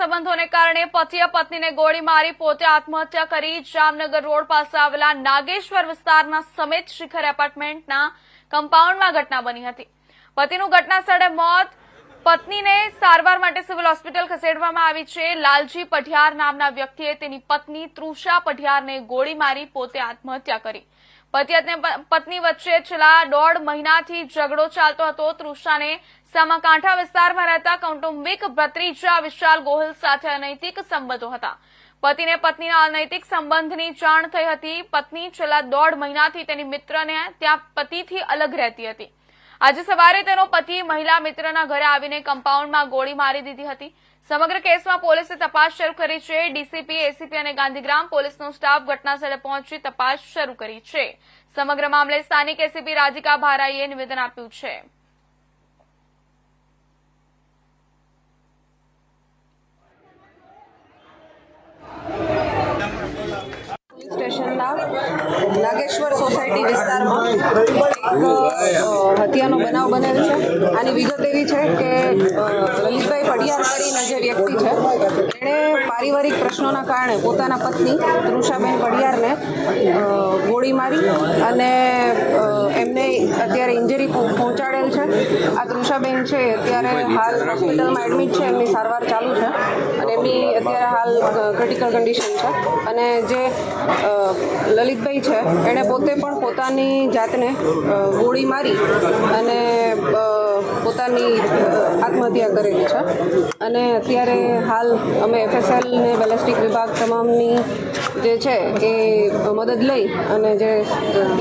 સંબંધોને કારણે પતિએ પત્નીને ગોળી મારી પોતે આત્મહત્યા કરી જામનગર રોડ પાસે આવેલા નાગેશ્વર વિસ્તારના સમેત શિખર એપાર્ટમેન્ટના કમ્પાઉન્ડમાં ઘટના બની હતી. પતિનું ઘટના સ્થળે મોત પત્નીને સારવાર માટે સિવિલ હોસ્પિટલ ખસેડવામાં આવી છે. લાલજી પઢિયાર નામના વ્યક્તિએ તેની પત્ની તૃષા પઢિયારને ગોળી મારી પોતે આત્મહત્યા કરી. પતિ અને પત્ની વચ્ચે છેલ્લા દોઢ મહિનાથી ઝઘડો ચાલતો હતો. તૃષાને સામાકાંઠા વિસ્તારમાં રહેતા કૌટુંબિક ભત્રીજા વિશાલ ગોહિલ સાથે અનૈતિક સંબંધો હતા. પતિને પત્નીના અનૈતિક સંબંધની જાણ થઈ હતી. પત્ની છેલ્લા દોઢ મહિનાથી તેની મિત્રને ત્યાં પતિથી અલગ રહેતી હતી. આજે સવારે તેનો પતિ મહિલા મિત્રના ઘરે આવીને કમ્પાઉન્ડમાં ગોળી મારી દીધી હતી. સમગ્ર કેસમાં પોલીસે તપાસ શરૂ કરી છે. ડીસીપી, એસીપી અને ગાંધીગ્રામ પોલીસનો સ્ટાફ ઘટનાસ્થળે પહોંચી તપાસ શરૂ કરી છે. સમગ્ર મામલે સ્થાનિક એસીપી રાધિકા ભારાઈએ નિવેદન આપ્યું છે. સ્ટેશનના નાગેશ્વર સોસાયટી વિસ્તારમાં એક હત્યાનો બનાવ બનેલ છે. આની વિગત એવી છે કે લલિતભાઈ પડિયાર કરીને જે વ્યક્તિ છે એણે પારિવારિક પ્રશ્નોના કારણે પોતાના પત્ની તૃષાબેન પડિયારને ગોળી મારી અને અ, એમને અત્યારે ઇન્જરી પહોંચાડેલ છે. આ તૃષાબેન છે અત્યારે હાલ હોસ્પિટલમાં એડમિટ છે એમની સારવાર ચાલુ છે. અને એમની અત્યારે હાલ ક્રિટિકલ કન્ડિશન છે. અને જે લલિતભાઈ છે એણે પોતે પણ પોતાની જાતને ગોળી મારી અને પોતાની આત્મહત્યા કરેલી છે. અને અત્યારે હાલ અમે એફએસએલ ને બેલેસ્ટિક વિભાગ તમામની જે છે એ મદદ લઈ અને જે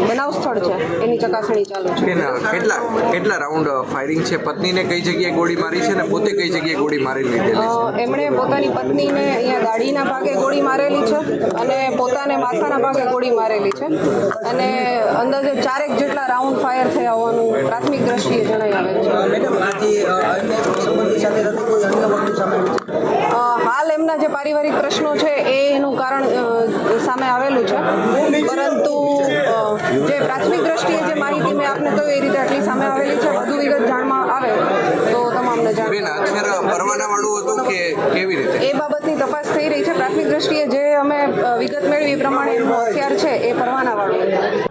બનાવ સ્થળ છે એની ચકાસણી ચાલુ છે. કેટલા કેટલા રાઉન્ડ ફાયરિંગ છે? પત્નીને કઈ જગ્યાએ ગોળી મારી છે ને પોતે કઈ જગ્યાએ ગોળી મારી લીધેલી છે? એમણે પોતાની પત્નીને અહીંયા ગાડીના ભાગે ગોળી મારેલી છે અને પોતાને માથાના ભાગે ગોળી મારેલી છે. અને અંદાજે ચારેક જેટલા રાઉન્ડ ફાયર થયા હોવાનું પ્રાથમિક દ્રષ્ટિએ જણાઈ આવે છે. મેડમ હાલ એમના જે પારિવારિક પ્રશ્નો છે એ એનું કારણ સામે આવેલું છે. પરંતુ જે પ્રાથમિક દ્રષ્ટિએ જે માહિતી મેં આપને કહ્યું એ રીતે આટલી સામે આવેલી છે. વધુ વિગત જાણમાં આવે તો તમામને જાણ. પરવાના વાળું કે કેવી રીતે? એ બાબતની તપાસ થઈ રહી છે. પ્રાથમિક દ્રષ્ટિએ જે અમે વિગત મેળવી પ્રમાણે એમનું હથિયાર છે એ પરવાનાવાળું. હતું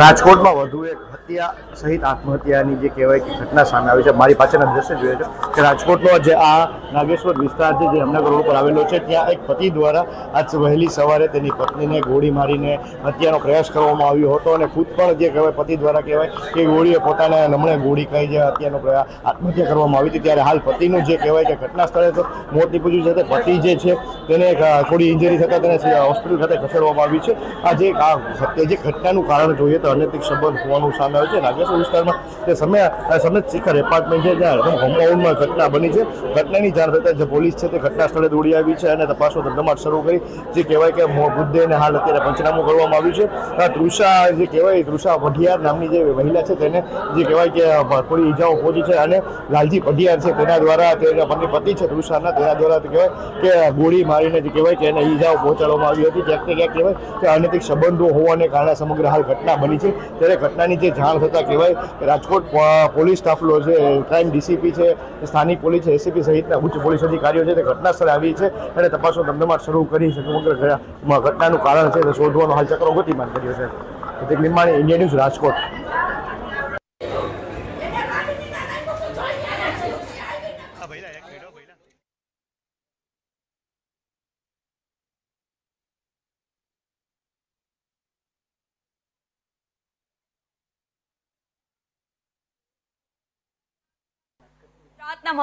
રાજકોટમાં વધુ એક હત્યા સહિત આત્મહત્યાની જે કહેવાય કે ઘટના સામે આવી છે, મારી પાછળના દ્રશ્ય જોઈએ છે કે રાજકોટનો જે આ નાગેશ્વર વિસ્તાર છે, જે હમણાં રોડ પર આવેલો છે, ત્યાં એક પતિ દ્વારા આજ વહેલી સવારે તેની પત્નીને ગોળી મારીને હત્યાનો પ્રયાસ કરવામાં આવ્યો હતો અને ખુદ પણ જે કહેવાય, પતિ દ્વારા કહેવાય કે ગોળીએ પોતાના નમણે ગોળી ખાઈ જે હત્યાનો પ્રયાસ આત્મહત્યા કરવામાં આવી હતી. ત્યારે હાલ પતિનું જે કહેવાય કે ઘટના સ્થળે તો મોત નીપજ્યું છે. તે પતિ જે છે, તેને થોડી ઇન્જરી થતાં તેને હોસ્પિટલ ખાતે ખસેડવામાં આવી છે. આ જે જે ઘટનાનું કારણ જોઈએ તો અનૈતિક સંબંધ હોવાનું સામે આવે છે. નાગેશ્વર વિસ્તારમાં તે સમય સમેત શિખર એપાર્ટમેન્ટ છે જ્યાં કમ્પાઉન્ડમાં ઘટના બની છે. ઘટનાની જાણ થતાં જે પોલીસ છે તે ઘટના સ્થળે દોડી આવી છે અને તપાસનો ધમધમાટ શરૂ કરી, જે કહેવાય કે મો- મૃતદેહને હાલ અત્યારે પંચનામું કરવામાં આવ્યું છે. આ તૃષા, જે કહેવાય તૃષા પઢિયાર નામની જે મહિલા છે તેને, જે કહેવાય કે થોડી ઈજાઓ પહોંચી છે અને લાલજી પઢિયાર છે તેના દ્વારા તેના પતિ છે તૃષાના, તેના દ્વારા કહેવાય કે ગોળી મારીને જે કહેવાય કે એને ઈજાઓ પહોંચાડવામાં આવી હતી. ક્યાંક ને ક્યાંક કહેવાય કે અનૈતિક સંબંધો હોવાને કારણે સમગ્ર હાલ ઘટના બની છે. ત્યારે ઘટનાની જે જાણ થતાં કહેવાય રાજકોટ પોલીસ સ્ટાફલો છે ક્રાઇમ ડીસીપી છે, સ્થાનિક પોલીસ છે એસીપી સહિતના ઉચ્ચ પોલીસ અધિકારીઓ છે તે ઘટના સ્થળે આવી છે અને તપાસનો ધમધમાટ શરૂ કરી છે. સમગ્ર ઘટનાનું કારણ છે તે શોધવાનો હાલ ચક્રો ગતિમાન કર્યો છે. Pratik Nirmani India news Rajkot. મહત્વના